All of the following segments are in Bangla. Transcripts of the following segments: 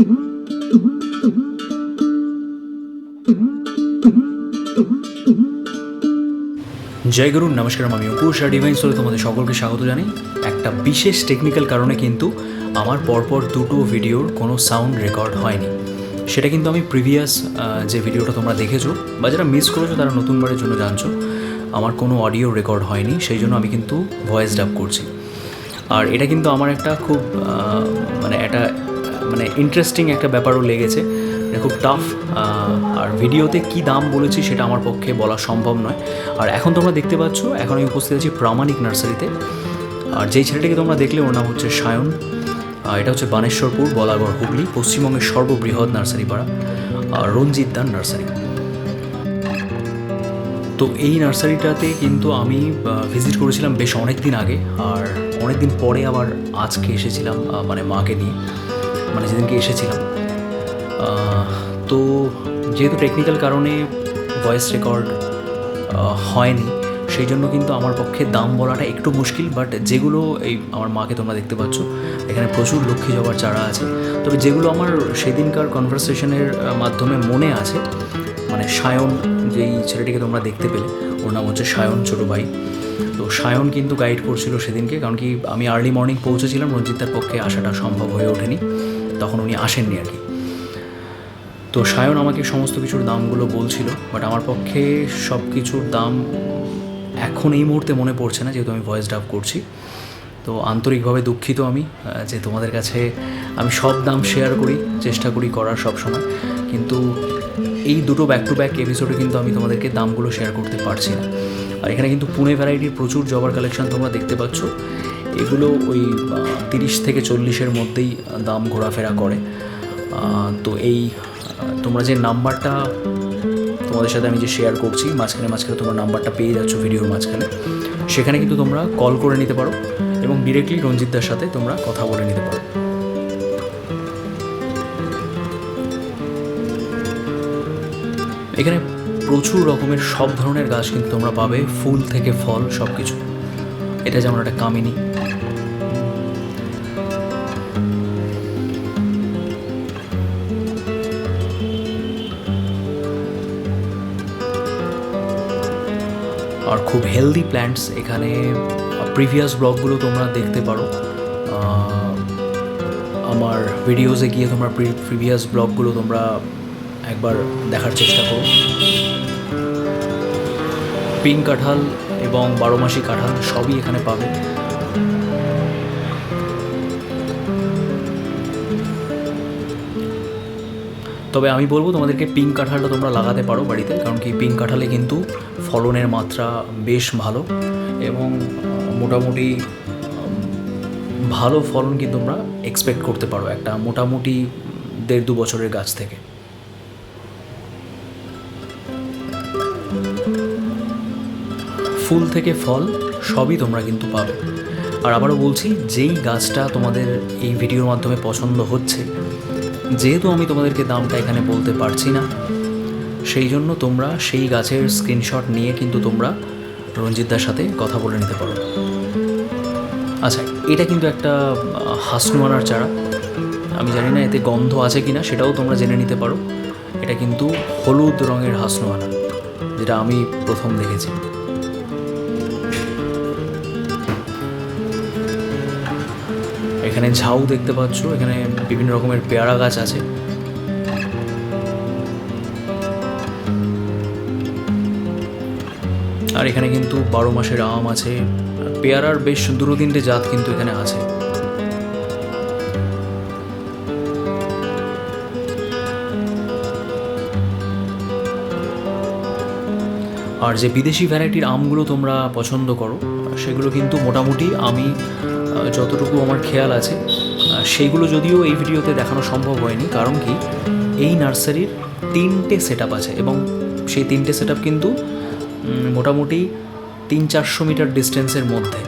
জয় গুরু, নমস্কার আমি অঙ্কুশ, আর ডিভাইন সোলে তোমাদের সকলকে স্বাগত জানাই। একটা বিশেষ টেকনিক্যাল কারণে কিন্তু আমার পরপর দুটো ভিডিওর কোনো সাউন্ড রেকর্ড হয়নি। সেটা কিন্তু আমি প্রিভিয়াস যে ভিডিওটা তোমরা দেখেছ বা যারা মিস করেছ, তারা নতুনবারের জন্য জানছো, আমার কোনো অডিও রেকর্ড হয়নি, সেই জন্য আমি কিন্তু ভয়েস ডাব করছি। আর এটা কিন্তু আমার একটা খুব মানে একটা মানে ইন্টারেস্টিং একটা ব্যাপারও লেগেছে। খুব টাফ আর ভিডিওতে কি দাম বলেছি সেটা আমার পক্ষে বলা সম্ভব নয়। আর এখন তোমরা দেখতে পাচ্ছ, এখন আমি উপস্থিত আছি প্রামাণিক নার্সারিতে। আর যেই ছেলেটিকে তোমরা দেখলে, ওর নাম হচ্ছে সায়ন। এটা হচ্ছে বানেশ্বরপুর, বলাগড়, হুগলি, পশ্চিমবঙ্গের সর্ববৃহৎ নার্সারি পাড়া আর রঞ্জিত দান নার্সারি। তো এই নার্সারিটাতে কিন্তু আমি ভিজিট করেছিলাম বেশ অনেক দিন আগে। আর অনেক দিন পরে আবার আজকে এসেছিলাম মানে মাকে নিয়ে। মানে যেদিনকে এসেছিলাম। তো যেহেতু টেকনিক্যাল কারণে ভয়েস রেকর্ড হয়নি, সেই জন্য কিন্তু আমার পক্ষে দাম বলাটা একটু মুশকিল বাট যেগুলো এই আমার মাকে তোমরা দেখতে পাচ্ছ, এখানে প্রচুর লক্ষ্মী জবার চারা আছে। তবে যেগুলো আমার সেদিনকার কনভারসেশনের মাধ্যমে মনে আছে মানে সায়ন, যেই ছেলেটিকে তোমরা দেখতে পেলে, ওর নাম হচ্ছে সায়ন ছোটো ভাই। তো সায়ন কিন্তু গাইড করছিল সেদিনকে, কারণ কি আমি আর্লি মর্নিং পৌঁছেছিলাম, রঞ্জিতার পক্ষে আসাটা সম্ভব হয়ে ওঠেনি। তখন উনি আসেননি আর কি। তো সায়ন আমাকে সমস্ত কিছুর দামগুলো বলছিল বাট আমার পক্ষে সব কিছুর দাম এখন এই মুহূর্তে মনে পড়ছে না, যেহেতু আমি ভয়েস ডাব করছি। তো আন্তরিকভাবে দুঃখিত আমি যে তোমাদের কাছে আমি সব দাম শেয়ার করি, চেষ্টা করি করার সব সময়। কিন্তু এই দুটো ব্যাক টু ব্যাক এপিসোডে কিন্তু আমি তোমাদেরকে দামগুলো শেয়ার করতে পারছি না। আর এখানে কিন্তু পুনে ভ্যারাইটির প্রচুর জবার কালেকশন তোমরা দেখতে পাচ্ছ। এগুলো ওই তিরিশ থেকে চল্লিশের মধ্যেই দাম ঘোরাফেরা করে। তো এই তোমরা যে নাম্বারটা, তোমাদের সাথে আমি যে শেয়ার করছি, মাঝখানে মাঝখানে তোমার নাম্বারটা পেয়ে যাচ্ছ ভিডিওর মাঝখানে, সেখানে কিন্তু তোমরা কল করে নিতে পারো এবং ডিরেক্টলি রঞ্জিতদার সাথে তোমরা কথা বলে নিতে পারো। এখানে প্রচুর রকমের সব ধরনের গাছ কিন্তু তোমরা পাবে, ফুল থেকে ফল সব কিছু এটা যেমন একটা কামিনী খুব হেলদি প্ল্যান্টস এখানে প্রিভিয়াস ব্লগগুলো তোমরা দেখতে পারো। আমার ভিডিওসে গিয়ে তোমরা প্রিভিয়াস ব্লগগুলো তোমরা একবার দেখার চেষ্টা করো। পিঙ্ক কাঁঠাল এবং বারো মাসি কাঁঠাল সবই এখানে পাবে। তবে আমি বলব তোমাদেরকে পিঙ্ক কাঁঠালটা তোমরা লাগাতে পারো বাড়িতে, কারণ কি পিঙ্ক কাঁঠালে কিন্তু ফলনের মাত্রা বেশ ভালো এবং মোটামুটি ভালো ফলন কিন্তু তোমরা এক্সপেক্ট করতে পারো একটা মোটামুটি দেড় দু বছরের গাছ থেকে। ফুল থেকে ফল সবই তোমরা কিন্তু পাবে। আর আবারও বলছি, যেই গাছটা তোমাদের এই ভিডিওর মাধ্যমে পছন্দ হচ্ছে যেহেতু আমি তোমাদেরকে দামটা এখানে বলতে পারছি না, সেই জন্য তোমরা সেই গাছের স্ক্রিনশট নিয়ে কিন্তু তোমরা রঞ্জিতদার সাথে কথা বলে নিতে পারো। আচ্ছা এটা কিন্তু একটা হাসনুয়ানার চারা। আমি জানি না এতে গন্ধ আছে কিনা, সেটাও তোমরা জেনে নিতে পারো। এটা কিন্তু হলুদ রঙের হাসনুয়ানা যেটা আমি প্রথম দেখেছি। এখানে ঝাউ দেখতে পাচ্ছ, এখানে বিভিন্ন রকমের পেয়ারা গাছ আছে। আর এখানে কিন্তু বারো মাসের আম আছে। পেয়ারার বেশ দুটো তিনটে জাত কিন্তু এখানে আছে। আর যে বিদেশি ভ্যারাইটির আমগুলো তোমরা পছন্দ করো, সেগুলো কিন্তু মোটামুটি আমি যতটুকু আমার খেয়াল আছে সেইগুলো যদিও এই ভিডিওতে দেখানো সম্ভব হয়নি, কারণ কি এই নার্সারির তিনটে সেট আছে এবং সেই তিনটে সেট কিন্তু মোটামুটি তিন চারশো মিটার ডিস্টেন্সের মধ্যে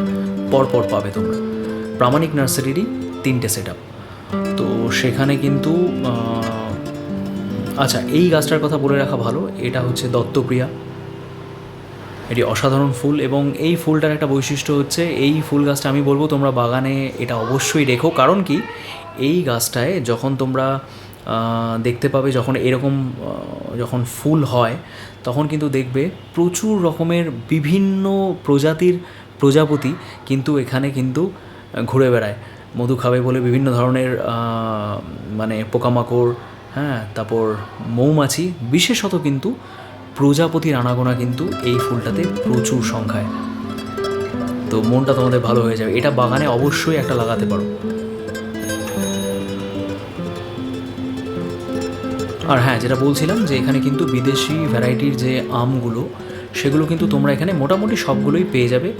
পরপর পাবে তোমরা। প্রামাণিক নার্সারিরই তিনটে সেট তো সেখানে কিন্তু আচ্ছা এই গাছটার কথা বলে রাখা ভালো, এটা হচ্ছে দত্তপ্রিয়া। এটি অসাধারণ ফুল এবং এই ফুলটার একটা বৈশিষ্ট্য হচ্ছে এই ফুল গাছটা আমি বলব তোমরা বাগানে এটা অবশ্যই রেখো কারণ কি? এই গাছটায় যখন তোমরা দেখতে পাবে যখন এরকম যখন ফুল হয়, তখন কিন্তু দেখবে প্রচুর রকমের বিভিন্ন প্রজাতির প্রজাপতি কিন্তু এখানে কিন্তু ঘুরে বেড়ায়। মধু খাবে বলে বিভিন্ন ধরনের মানে পোকামাকড় হ্যাঁ তারপর মৌমাছি, বিশেষত কিন্তু প্রজাপতির আনাগোনা কিন্তু এই ফুলটাতে প্রচুর সংখ্যায়। তো মনটা তোমাদের ভালো হয়ে যাবে। এটা বাগানে অবশ্যই একটা লাগাতে পারো। আর হ্যাঁ যেটা বলছিলাম যে এখানে কিন্তু বিদেশি ভ্যারাইটির যে আমগুলো, সেগুলো কিন্তু তোমরা এখানে মোটামুটি সবগুলোই পেয়ে যাবে।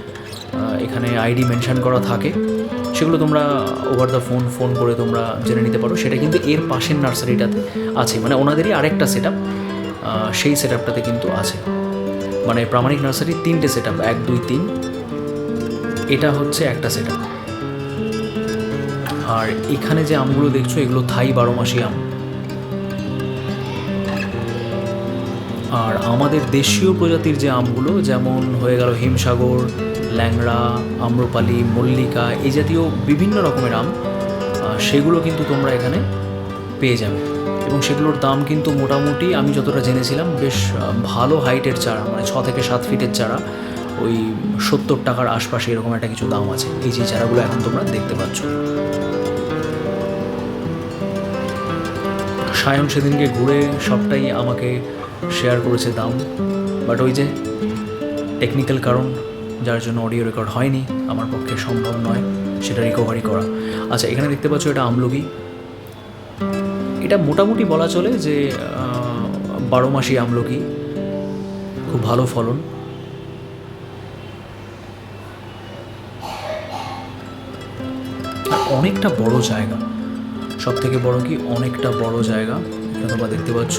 এখানে আইডি মেনশন করা থাকে। সেগুলো তোমরা ওভার দ্য ফোন ফোন করে তোমরা জেনে নিতে পারো। সেটা কিন্তু এর পাশের নার্সারিটাতে আছে। মানে ওনাদেরই আরেকটা সেট সেই সেট আপটাতে কিন্তু আছে। মানে প্রামাণিক নার্সারির তিনটে সেট আপ এক, দুই, তিন। এটা হচ্ছে একটা সেট আপ আর এখানে যে আমগুলো দেখছ, এগুলো থাই বারো মাসি আম। আর আমাদের দেশীয় প্রজাতির যে আমগুলো, যেমন হয়ে গেল হিমসাগর, ল্যাংড়া, আম্রপালি, মল্লিকা, এই জাতীয় বিভিন্ন রকমের আম সেগুলো কিন্তু তোমরা এখানে পেয়ে যাবে। এবং সেগুলোর দাম কিন্তু মোটামুটি আমি যতটা জেনেছিলাম, বেশ ভালো হাইটের চারা মানে ছ থেকে সাত ফিটের চারা, ওই সত্তর টাকার আশপাশে এরকম একটা কিছু দাম আছে। এই যে চারাগুলো এখন তোমরা দেখতে পাচ্ছ। সায়ন সেদিনকে ঘুরে সবটাই আমাকে শেয়ার করেছে দাম বাট ওই যে টেকনিক্যাল কারণ, যার জন্য অডিও রেকর্ড হয়নি, আমার পক্ষে সম্ভব নয় সেটা রিকভারি করা। আচ্ছা এখানে দেখতে পাচ্ছ এটা আমলকি। এটা মোটামুটি বলা চলে যে বারো মাসি আমলকি। খুব ভালো ফলন। অনেকটা বড় জায়গা। সব থেকে বড় কি? অনেকটা বড় জায়গা। তোমরা দেখতে পাচ্ছ।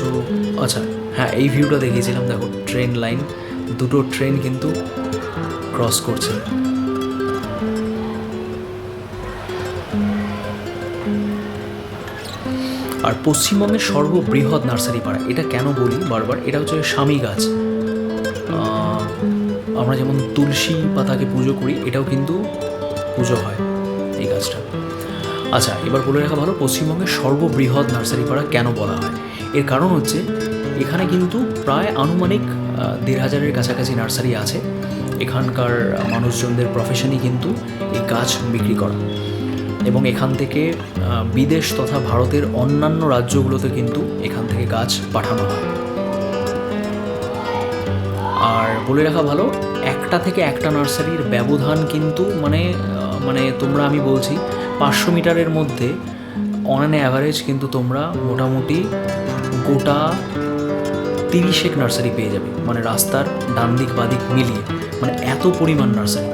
আচ্ছা হ্যাঁ এই ভিউটা দেখিয়েছিলাম, দেখো ট্রেন লাইন দুটো ট্রেন কিন্তু ক্রস করছে। আর পশ্চিমবঙ্গের সর্ববৃহৎ নার্সারি পাড়া এটা কেন বলি বারবার? এটা হচ্ছে স্বামী গাছ। আমরা যেমন তুলসী পাতাকে পুজো করি, এটাও কিন্তু পুজো হয় এই গাছটা। আচ্ছা এবার বলে রাখা ভালো, পশ্চিমবঙ্গের সর্ববৃহৎ নার্সারি পাড়া কেন বলা হয়? এর কারণ হচ্ছে, এখানে কিন্তু প্রায় আনুমানিক দেড় হাজারের কাছাকাছি নার্সারি আছে। এখানকার মানুষজনদের প্রফেশনই কিন্তু এই গাছ বিক্রি করা। এবং এখান থেকে বিদেশ তথা ভারতের অন্যান্য রাজ্যগুলোতে কিন্তু এখান থেকে গাছ পাঠানো হয়। আর বলে রাখা ভালো, একটা থেকে একটা নার্সারির ব্যবধান কিন্তু মানে মানে তোমরা আমি বলছি, পাঁচশো মিটারের মধ্যে অন অ্যান অ্যাভারেজ কিন্তু তোমরা মোটামুটি গোটা তিরিশেক নার্সারি পেয়ে যাবে। মানে রাস্তার ডান দিক বাদিক মিলিয়ে। মানে এত পরিমাণ নার্সারি।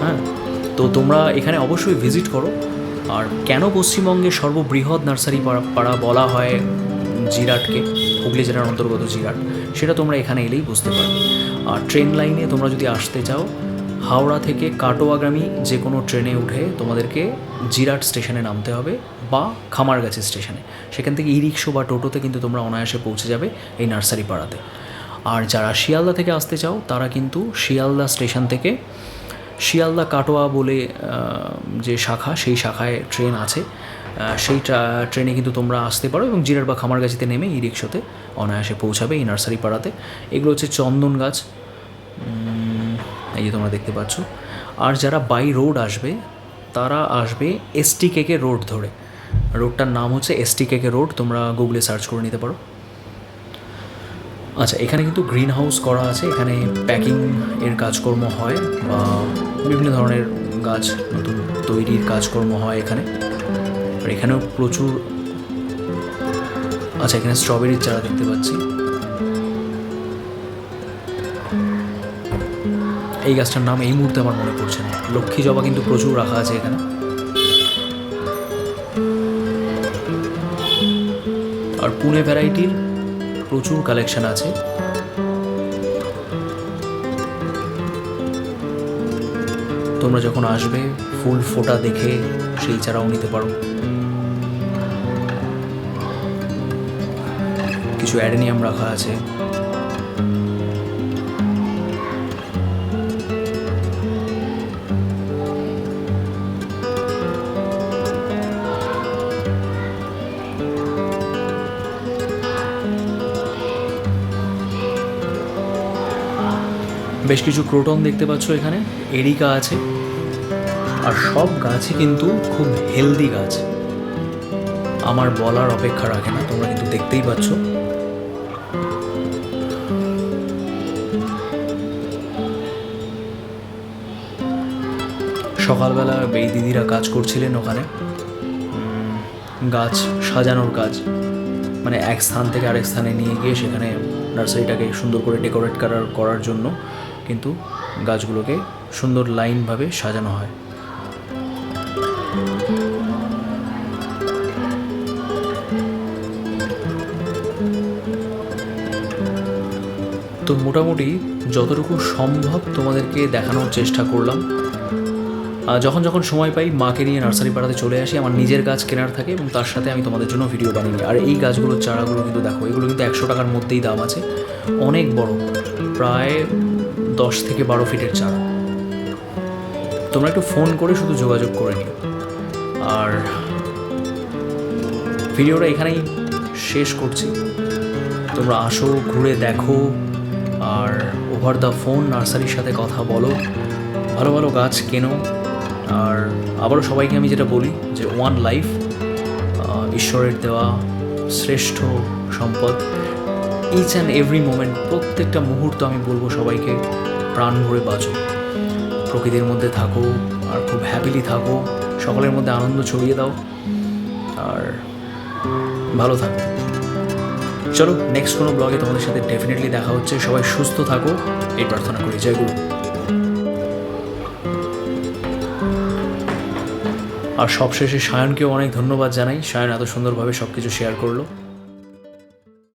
হ্যাঁ? তো তোমরা এখানে অবশ্যই ভিজিট করো। আর কেন পশ্চিমবঙ্গের সর্ববৃহৎ নার্সারি পাড়া পাড়া বলা হয় জিরাটকে, হুগলি জেলার অন্তর্গত জিরাট, সেটা তোমরা এখানে এলেই বুঝতে পারবে। আর ট্রেন লাইনে তোমরা যদি আসতে চাও, হাওড়া থেকে কাটোয়াগামী যে কোনো ট্রেনে উঠে তোমাদেরকে জিরাট স্টেশনে নামতে হবে বা খামারগাছি স্টেশনে সেখান থেকে ই রিক্সো বা টোটোতে কিন্তু তোমরা অনায়াসে পৌঁছে যাবে এই নার্সারি পাড়াতে। আর যারা শিয়ালদা থেকে আসতে চাও, তারা কিন্তু শিয়ালদা স্টেশন থেকে শিয়ালদা কাটোয়া বলে যে শাখা, সেই শাখায় ট্রেন আছে। সেই ট্রেনে কিন্তু তোমরা আসতে পারো এবং জিরার বা খামারগাছিতে নেমে ই রিক্সাতে অনায়াসে পৌঁছাবে এই নার্সারি পাড়াতে। এগুলো হচ্ছে চন্দন গাছ। এই যে তোমরা দেখতে পাচ্ছ। আর যারা বাই রোড আসবে, তারা আসবে এসটি কেকে রোড ধরে। রোডটার নাম হচ্ছে এসটি কেকে রোড তোমরা গুগলে সার্চ করে নিতে পারো। আচ্ছা এখানে কিন্তু গ্রিন হাউস করা আছে, এখানে প্যাকিং এর কাজকর্ম হয়, বা বিভিন্ন ধরনের গাছ, নতুন তৈরির কাজকর্ম হয় এখানে। আর এখানেও প্রচুর আচ্ছা এখানে স্ট্রবেরির চারা দেখতে পাচ্ছি। এই গাছটার নাম এই মুহূর্তে আমার মনে পড়ছে না। লক্ষ্মী জবা কিন্তু প্রচুর রাখা আছে এখানে। আর পুনে ভ্যারাইটির প্রচুর কালেকশন আছে। তোমরা যখন আসবে, ফুল ফোটা দেখে সেই চারাও নিতে পারো। কিছু অ্যাডেনিয়াম রাখা আছে। বেশ কিছু ক্রোটন দেখতে পাচ্ছ এখানে, এরিকা আছে, আর সব গাছই কিন্তু খুব হেলদি গাছ। আমার বলার অপেক্ষা রাখে না, তোমরা কিন্তু দেখতেই পাচ্ছ। সকালবেলা এই দিদিরা কাজ করছিলেন ওখানে। গাছ, সাজানোর কাজ। মানে এক স্থান থেকে আরেক স্থানে নিয়ে গিয়ে সেখানে নার্সারিটাকে সুন্দর করে ডেকোরেট করার করার জন্য। কিন্তু গাছগুলোকে সুন্দর লাইনভাবে সাজানো হয়। তো মোটামুটি যতটুকু সম্ভব তোমাদেরকে দেখানোর চেষ্টা করলাম। যখন যখন সময় পাই, মাকে নিয়ে নার্সারি পাড়াতে চলে আসি, আমার নিজের গাছ কেনার থাকে এবং তার সাথে আমি তোমাদের জন্য ভিডিও বানিয়ে আর এই গাছগুলোর চারাগুলো কিন্তু দেখো, এগুলো কিন্তু একশো টাকার মধ্যেই দাম আছে। অনেক বড়, প্রায় দশ থেকে বারো ফিটের চারা। তোমরা একটু ফোন করে শুধু যোগাযোগ করে নিও। আর ভিডিওটা এখানেই শেষ করছি। তোমরা আসো, ঘুরে দেখো, আর ওভার দ্য ফোন নার্সারির সাথে কথা বলো। ভালো ভালো গাছ কেনো। আর আবারও সবাইকে আমি যেটা বলি যে ওয়ান লাইফ ঈশ্বরের দেওয়া শ্রেষ্ঠ সম্পদ। ইচ অ্যান্ড এভরি মোমেন্ট প্রত্যেকটা মুহূর্ত আমি বলব সবাইকে। প্রাণ ভরে বাঁচো। প্রকৃতির মধ্যে থাকো আর খুব হ্যাপিলি থাকো। সকলের মধ্যে আনন্দ ছড়িয়ে দাও আর ভালো থাকো। চলো নেক্সট কোনো ব্লগে তোমাদের সাথে ডেফিনেটলি দেখা হচ্ছে। সবাই সুস্থ থাকো। এই প্রার্থনা করি। জয় গুরু। আর সবশেষে সায়নকেও অনেক ধন্যবাদ জানাই। সায়ন এত সুন্দরভাবে সব কিছু শেয়ার করল।